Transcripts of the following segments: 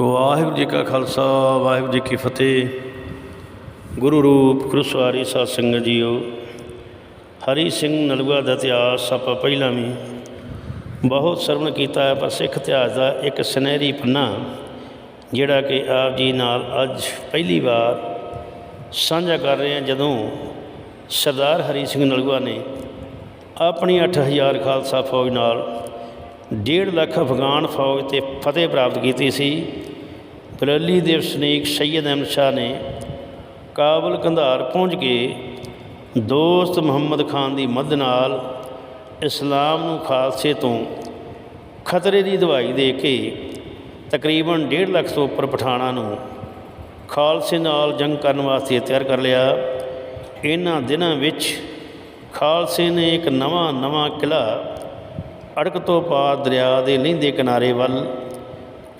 ਵਾਹਿਗੁਰੂ ਜੀ ਕਾ ਖਾਲਸਾ, ਵਾਹਿਗੁਰੂ ਜੀ ਕੀ ਫਤਿਹ। ਗੁਰੂ ਰੂਪ ਗੁਰੂ ਸਵਾਰੀ ਸਾਧ ਸੰਗਤ ਜੀਓ, ਹਰੀ ਸਿੰਘ ਨਲੂਆ ਦਾ ਇਤਿਹਾਸ ਆਪਾਂ ਪਹਿਲਾਂ ਵੀ ਬਹੁਤ ਸਰਵਣ ਕੀਤਾ ਹੈ, ਪਰ ਸਿੱਖ ਇਤਿਹਾਸ ਦਾ ਇੱਕ ਸੁਨਹਿਰੀ ਪੰਨਾ, ਜਿਹੜਾ ਕਿ ਆਪ ਜੀ ਨਾਲ ਅੱਜ ਪਹਿਲੀ ਵਾਰ ਸਾਂਝਾ ਕਰ ਰਹੇ ਹਾਂ, ਜਦੋਂ ਸਰਦਾਰ ਹਰੀ ਸਿੰਘ ਨਲੂਆ ਨੇ ਆਪਣੀ 8000 ਖਾਲਸਾ ਫੌਜ ਨਾਲ 1.5 ਲੱਖ ਅਫਗਾਨ ਫੌਜ ਤੇ ਫਤਿਹ ਪ੍ਰਾਪਤ ਕੀਤੀ ਸੀ। ਬਰੇਲੀ ਦੇ ਵਸਨੀਕ ਸੈਯਦ ਅਹਿਮਦ ਸ਼ਾਹ ਨੇ ਕਾਬਲ ਕੰਧਾਰ ਪਹੁੰਚ ਕੇ ਦੋਸਤ ਮੁਹੰਮਦ ਖਾਨ ਦੀ ਮਦਦ ਨਾਲ ਇਸਲਾਮ ਨੂੰ ਖਾਲਸੇ ਤੋਂ ਖਤਰੇ ਦੀ ਦਵਾਈ ਦੇ ਕੇ ਤਕਰੀਬਨ 1.5 ਲੱਖ ਤੋਂ ਉੱਪਰ ਪਠਾਣਾ ਨੂੰ ਖਾਲਸੇ ਨਾਲ ਜੰਗ ਕਰਨ ਵਾਸਤੇ ਤਿਆਰ ਕਰ ਲਿਆ। ਇਹਨਾਂ ਦਿਨਾਂ ਵਿੱਚ ਖਾਲਸੇ ਨੇ ਇੱਕ ਨਵਾਂ ਨਵਾਂ ਕਿਲ੍ਹਾ ਅੜਕ ਤੋਂ ਪਾਰ ਦਰਿਆ ਦੇ ਲਹਿੰਦੇ ਕਿਨਾਰੇ ਵੱਲ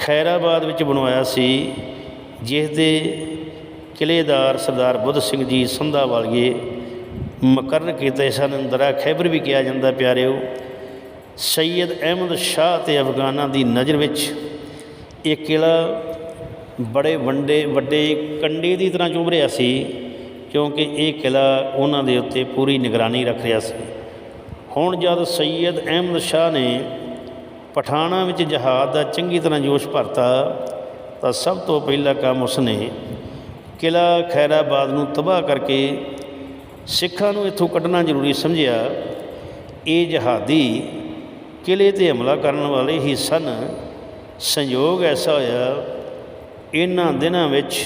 ਖੈਰਾਬਾਦ ਵਿੱਚ ਬਣਵਾਇਆ ਸੀ ਜਿਸ ਦੇ ਕਿਲ੍ਹੇਦਾਰ ਸਰਦਾਰ ਬੁੱਧ ਸਿੰਘ ਜੀ ਸੰਧਾ ਵਾਲੀਏ ਮੁਕਰਰ ਕੀਤੇ ਸਨ ਦਰਾ ਖੈਬਰ ਵੀ ਕਿਹਾ ਜਾਂਦਾ ਪਿਆਰਿਓ ਸੈਯਦ ਅਹਿਮਦ ਸ਼ਾਹ ਤੇ ਅਫਗਾਨਾਂ ਦੀ ਨਜ਼ਰ ਵਿੱਚ ਇਹ ਕਿਲ੍ਹਾ ਬੜੇ ਵੰਡੇ, ਵੱਡੇ ਕੰਡੇ ਦੀ ਤਰ੍ਹਾਂ ਚੁਭ ਰਿਹਾ ਸੀ, ਕਿਉਂਕਿ ਇਹ ਕਿਲ੍ਹਾ ਉਹਨਾਂ ਦੇ ਉੱਤੇ ਪੂਰੀ ਨਿਗਰਾਨੀ ਰੱਖ ਰਿਹਾ ਸੀ। ਹੁਣ ਜਦ ਸੈਯਦ ਅਹਿਮਦ ਸ਼ਾਹ ਨੇ ਪਠਾਣਾ ਵਿੱਚ ਜਹਾਦ ਦਾ ਚੰਗੀ ਤਰ੍ਹਾਂ ਜੋਸ਼ ਭਰਤਾ, ਤਾਂ ਸਭ ਤੋਂ ਪਹਿਲਾ ਕੰਮ ਉਸਨੇ ਕਿਲ੍ਹਾ ਖੈਰਾਬਾਦ ਨੂੰ ਤਬਾਹ ਕਰਕੇ ਸਿੱਖਾਂ ਨੂੰ ਇੱਥੋਂ ਕੱਢਣਾ ਜ਼ਰੂਰੀ ਸਮਝਿਆ। ਇਹ ਜਹਾਦੀ ਕਿਲ੍ਹੇ ਤੇ ਹਮਲਾ ਕਰਨ ਵਾਲੇ ਹੀ ਸਨ। ਸੰਯੋਗ ਐਸਾ ਹੋਇਆ, ਇਹਨਾਂ ਦਿਨਾਂ ਵਿੱਚ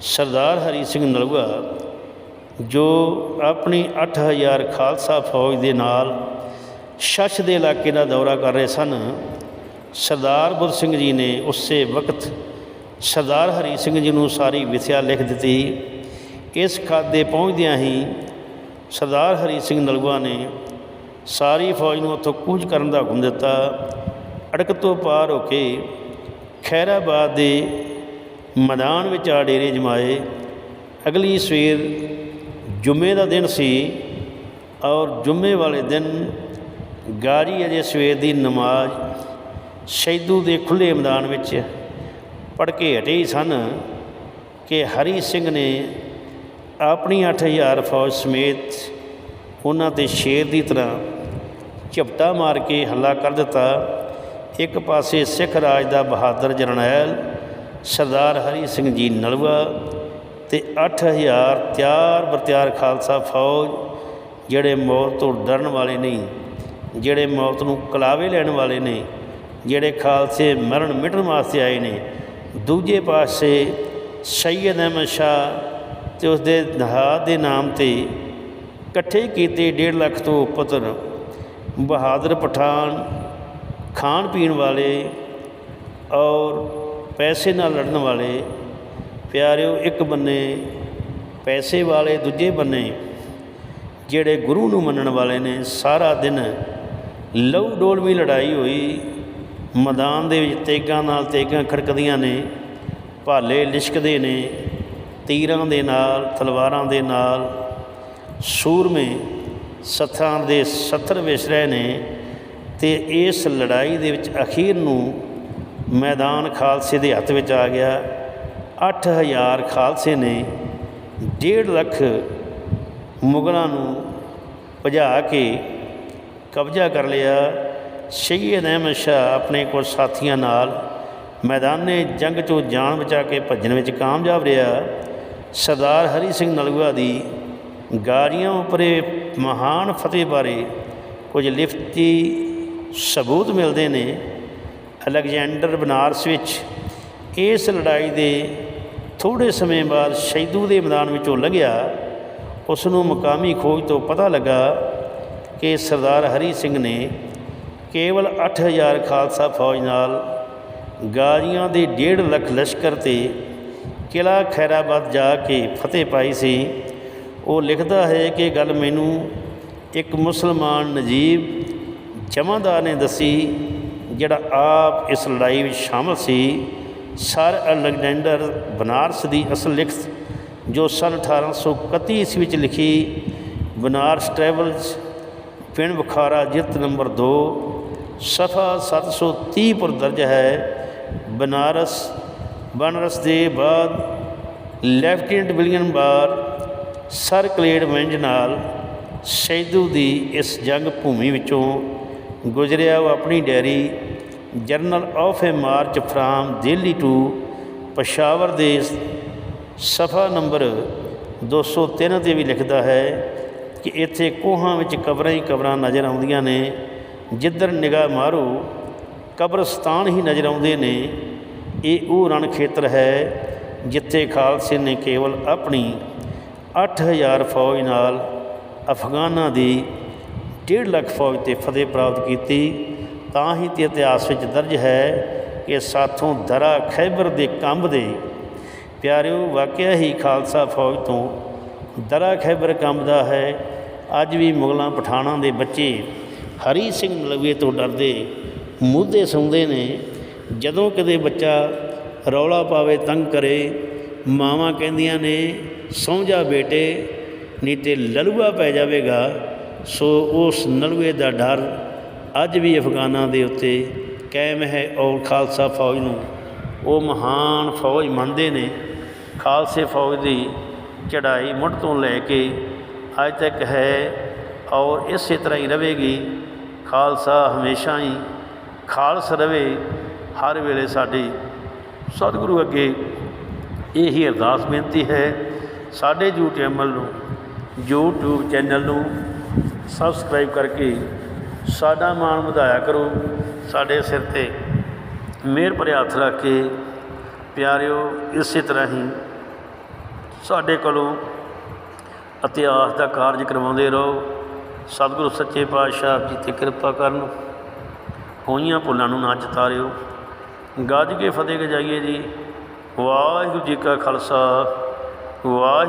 ਸਰਦਾਰ ਹਰੀ ਸਿੰਘ ਨਲੂਆ, ਜੋ ਆਪਣੀ 8000 ਖਾਲਸਾ ਫੌਜ ਦੇ ਨਾਲ ਸ਼ਸ਼ ਦੇ ਇਲਾਕੇ ਦਾ ਦੌਰਾ ਕਰ ਰਹੇ ਸਨ। ਸਰਦਾਰ ਬੁੱਧ ਸਿੰਘ ਜੀ ਨੇ ਉਸੇ ਵਕਤ ਸਰਦਾਰ ਹਰੀ ਸਿੰਘ ਜੀ ਨੂੰ ਸਾਰੀ ਵਿਥਿਆ ਲਿਖ ਦਿੱਤੀ। ਇਸ ਖਾਦੇ ਪਹੁੰਚਦਿਆਂ ਹੀ ਸਰਦਾਰ ਹਰੀ ਸਿੰਘ ਨਲੂਆ ਨੇ ਸਾਰੀ ਫੌਜ ਨੂੰ ਉੱਥੋਂ ਕੂਚ ਕਰਨ ਦਾ ਹੁਕਮ ਦਿੱਤਾ। ਅੜਕ ਤੋਂ ਪਾਰ ਹੋ ਕੇ ਖੈਰਾਬਾਦ ਦੇ ਮੈਦਾਨ ਵਿੱਚ ਆ ਡੇਰੇ ਜਮਾਏ। ਅਗਲੀ ਸਵੇਰ ਜੁਮੇ ਦਾ ਦਿਨ ਸੀ ਔਰ ਜੁਮੇ ਵਾਲੇ ਦਿਨ ਗਾਰੀ ਅਜੇ ਸਵੇਰ ਦੀ ਨਮਾਜ਼ ਸ਼ੈਦੂ ਦੇ ਖੁੱਲੇ ਮੈਦਾਨ ਵਿੱਚ ਪੜ੍ਹ ਕੇ ਹਟੇ ਹੀ ਸਨ ਕਿ ਹਰੀ ਸਿੰਘ ਨੇ ਆਪਣੀ 8000 ਫੌਜ ਸਮੇਤ ਉਹਨਾਂ ਤੇ ਸ਼ੇਰ ਦੀ ਤਰ੍ਹਾਂ ਝਪਟਾ ਮਾਰ ਕੇ ਹੱਲਾ ਕਰ ਦਿੱਤਾ। ਇੱਕ ਪਾਸੇ ਸਿੱਖ ਰਾਜ ਦਾ ਬਹਾਦਰ ਜਰਨੈਲ ਸਰਦਾਰ ਹਰੀ ਸਿੰਘ ਜੀ ਨਲਵਾ ਤੇ 8000 ਤਿਆਰ ਬਰਤਿਆਰ ਖਾਲਸਾ ਫੌਜ ਜਿਹੜੇ ਮੌਤ ਤੋਂ ਡਰਨ ਵਾਲੇ ਨਹੀਂ ਜਿਹੜੇ ਮੌਤ ਨੂੰ ਕਲਾਵੇ ਲੈਣ ਵਾਲੇ ਨੇ, ਜਿਹੜੇ ਖਾਲਸੇ ਮਰਨ ਮਿਟਣ ਵਾਸਤੇ ਆਏ ਨੇ, ਦੂਜੇ ਪਾਸੇ ਸੈਯਦ ਅਹਿਮਦ ਸ਼ਾਹ ਤੇ ਉਸ ਦੇ ਨਹਾਦ ਦੇ ਨਾਮ ਤੇ ਇਕੱਠੇ ਕੀਤੇ 1.5 ਲੱਖ ਤੋਂ ਉੱਪਰ ਬਹਾਦਰ ਪਠਾਨ ਖਾਣ ਪੀਣ ਵਾਲੇ ਔਰ ਪੈਸੇ ਨਾਲ ਲੜਨ ਵਾਲੇ, ਪਿਆਰਿਓ, ਇੱਕ ਬੰਨੇ ਪੈਸੇ ਵਾਲੇ, ਦੂਜੇ ਬੰਨੇ ਜਿਹੜੇ ਗੁਰੂ ਨੂੰ ਮੰਨਣ ਵਾਲੇ ਨੇ, ਸਾਰਾ ਦਿਨ ਲਹੂ ਡੋਲਵੀ ਲੜਾਈ ਹੋਈ। ਮੈਦਾਨ ਦੇ ਵਿੱਚ ਤੇਗਾਂ ਨਾਲ ਤੇਗਾਂ ਖੜਕਦੀਆਂ ਨੇ, ਭਾਲੇ ਲਿਸ਼ਕਦੇ ਨੇ, ਤੀਰਾਂ ਦੇ ਨਾਲ, ਤਲਵਾਰਾਂ ਦੇ ਨਾਲ, ਸੂਰਮੇ ਸੱਥਾਂ ਦੇ ਸੱਥਰ ਵਿਸ ਰਹੇ ਨੇ ਤੇ ਇਸ ਲੜਾਈ ਦੇ ਵਿੱਚ ਅਖੀਰ ਨੂੰ ਮੈਦਾਨ ਖਾਲਸੇ ਦੇ ਹੱਥ ਵਿੱਚ ਆ ਗਿਆ। 8000 ਖਾਲਸੇ ਨੇ 1.5 ਲੱਖ ਮੁਗਲਾਂ ਨੂੰ ਭਜਾ ਕੇ ਕਬਜ਼ਾ ਕਰ ਲਿਆ। ਸੈਯਦ ਅਹਿਮਦ ਸ਼ਾਹ ਆਪਣੇ ਕੁਝ ਸਾਥੀਆਂ ਨਾਲ ਮੈਦਾਨੇ ਜੰਗ 'ਚੋਂ ਜਾਨ ਬਚਾ ਕੇ ਭੱਜਣ ਵਿੱਚ ਕਾਮਯਾਬ ਰਿਹਾ। ਸਰਦਾਰ ਹਰੀ ਸਿੰਘ ਨਲੂਆ ਦੀ ਗਾਰੀਆਂ ਉੱਪਰੇ ਮਹਾਨ ਫਤਿਹ ਬਾਰੇ ਕੁਝ ਲਿਖਤੀ ਸਬੂਤ ਮਿਲਦੇ ਨੇ। ਅਲੈਗਜ਼ੈਂਡਰ ਬਨਾਰਸ ਵਿੱਚ ਇਸ ਲੜਾਈ ਦੇ ਥੋੜੇ ਸਮੇਂ ਬਾਅਦ ਸ਼ੈਦੂ ਦੇ ਮੈਦਾਨ ਵਿੱਚੋਂ ਲੰਘਿਆ। ਉਸ ਨੂੰ ਮਕਾਮੀ ਖੋਜ ਤੋਂ ਪਤਾ ਲੱਗਾ ਕਿ ਸਰਦਾਰ ਹਰੀ ਸਿੰਘ ਨੇ ਕੇਵਲ 8000 ਖਾਲਸਾ ਫੌਜ ਨਾਲ ਗਾਜ਼ੀਆਂ ਦੇ 1.5 ਲੱਖ ਲਸ਼ਕਰ ਤੇ ਕਿਲਾ ਖੈਰਾਬਾਦ ਜਾ ਕੇ ਫਤਿਹ ਪਾਈ ਸੀ। ਉਹ ਲਿਖਦਾ ਹੈ ਕਿ ਗੱਲ ਮੈਨੂੰ ਇੱਕ ਮੁਸਲਮਾਨ ਨਜੀਬ ਜਮਾਦਾਰ ਨੇ ਦੱਸੀ, ਜਿਹੜਾ ਆਪ ਇਸ ਲੜਾਈ ਵਿੱਚ ਸ਼ਾਮਲ ਸੀ। ਸਰ ਅਲੈਗਜ਼ੈਂਡਰ ਬਨਾਰਸ ਦੀ ਅਸਲ ਲਿਖਤ ਜੋ ਸਨ 1831 ਈਸਵੀ ਵਿੱਚ ਲਿਖੀ, ਬਨਾਰਸ ਟਰੈਵਲਸ ਪਿੰਡ ਬੁਖਾਰਾ ਜਿਲਦ ਨੰਬਰ 2 ਸਫਾ 730 ਪਰ ਦਰਜ ਹੈ। ਬਨਾਰਸ ਬਨਾਰਸ ਦੇ ਬਾਅਦ lieutenant William Barr sir Claude ਵਿੰਜ ਨਾਲ ਸੈਦੂ ਦੀ ਇਸ ਜੰਗ ਭੂਮੀ ਵਿੱਚੋਂ ਗੁਜ਼ਰਿਆ ਉਹ ਆਪਣੀ diary journal of a march from Delhi to Peshawar ਦੇ ਸਫਾ ਨੰਬਰ 203 ਤੇ ਵੀ ਲਿਖਦਾ ਹੈ। ਕਿ ਇੱਥੇ ਕੋਹਾਂ ਵਿੱਚ ਕਬਰਾਂ ਹੀ ਕਬਰਾਂ ਨਜ਼ਰ ਆਉਂਦੀਆਂ ਨੇ। ਜਿੱਧਰ ਨਿਗਾਹ ਮਾਰੂ, ਕਬਰਸਤਾਨ ਹੀ ਨਜ਼ਰ ਆਉਂਦੇ ਨੇ। ਇਹ ਉਹ ਰਣ ਖੇਤਰ ਹੈ ਜਿੱਥੇ ਖਾਲਸੇ ਨੇ ਕੇਵਲ ਆਪਣੀ 8000 ਫੌਜ ਨਾਲ ਅਫਗਾਨਾਂ ਦੀ 1.5 ਲੱਖ ਫੌਜ ਤੇ ਫਤਿਹ ਪ੍ਰਾਪਤ ਕੀਤੀ। ਤਾਂ ਹੀ ਤੇ ਇਤਿਹਾਸ ਵਿੱਚ ਦਰਜ ਹੈ ਕਿ ਸਾਥੋਂ ਦਰਾ ਖੈਬਰ ਦੇ ਕੰਬ ਦੇ ਪਿਆਰਿਓ, ਵਾਕਿਆ ਹੀ ਖਾਲਸਾ ਫੌਜ ਤੋਂ ਦਰਾ ਖੈਬਰ ਕੰਬਦਾ ਹੈ। ਅੱਜ ਵੀ ਮੁਗਲਾਂ ਪਠਾਣਾਂ ਦੇ ਬੱਚੇ ਹਰੀ ਸਿੰਘ ਨਲਵੇ ਤੋਂ ਡਰਦੇ ਮੁੱਦੇ ਸੌਂਦੇ ਨੇ, ਜਦੋਂ ਕਦੇ ਬੱਚਾ ਰੌਲਾ ਪਾਵੇ ਤੰਗ ਕਰੇ, ਮਾਵਾਂ ਕਹਿੰਦੀਆਂ ਨੇ, ਸੌਂ ਜਾ ਬੇਟੇ, ਨਹੀਂ ਤੇ ਲਲੂਆ ਪੈ ਜਾਵੇਗਾ। ਸੋ ਉਸ ਨਲੂਏ ਦਾ ਡਰ ਅੱਜ ਵੀ ਅਫਗਾਨਾਂ ਦੇ ਉੱਤੇ ਕਾਇਮ ਹੈ ਔਰ ਖਾਲਸਾ ਫੌਜ ਨੂੰ ਉਹ ਮਹਾਨ ਫੌਜ ਮੰਨਦੇ ਨੇ। ਖਾਲਸੇ ਫੌਜ ਦੀ ਚੜ੍ਹਾਈ ਮੁੱਢ ਤੋਂ ਲੈ ਕੇ ਅੱਜ ਤੱਕ ਹੈ ਔਰ ਇਸੇ ਤਰ੍ਹਾਂ ਹੀ ਰਹੇਗੀ। ਖਾਲਸਾ ਹਮੇਸ਼ਾ ਹੀ ਖਾਲਸ ਰਵੇ ਹਰ ਵੇਲੇ ਸਾਡੀ ਸਤਿਗੁਰੂ ਅੱਗੇ ਇਹੀ ਅਰਦਾਸ ਬੇਨਤੀ ਹੈ। ਸਾਡੇ YouTube ਨੂੰ, YouTube ਚੈਨਲ ਨੂੰ ਸਬਸਕ੍ਰਾਈਬ ਕਰਕੇ ਸਾਡਾ ਮਾਣ ਵਧਾਇਆ ਕਰੋ। ਸਾਡੇ ਸਿਰ ਤੇ ਮਿਹਰ ਭਰੇ ਹੱਥ ਰੱਖ ਕੇ ਪਿਆਰਿਓ, ਇਸੇ ਤਰ੍ਹਾਂ ਹੀ ਸਾਡੇ ਕੋਲੋਂ ਇਤਿਹਾਸ ਦਾ ਕਾਰਜ ਕਰਵਾਉਂਦੇ ਰਹੋ। ਸਤਿਗੁਰੂ ਸੱਚੇ ਪਾਤਸ਼ਾਹ ਆਪ ਜੀ ਤੇ ਕਿਰਪਾ ਕਰਨ। ਹੋਈਆਂ ਭੁੱਲਾਂ ਨੂੰ ਨਾ ਚਤਾਰਿਓ ਗੱਜ ਕੇ ਫਤਿਹ ਗਜਾਈਏ ਜੀ। ਵਾਹਿਗੁਰੂ ਜੀ ਕਾ ਖਾਲਸਾ। ਵਾਹਿਗੁਰੂ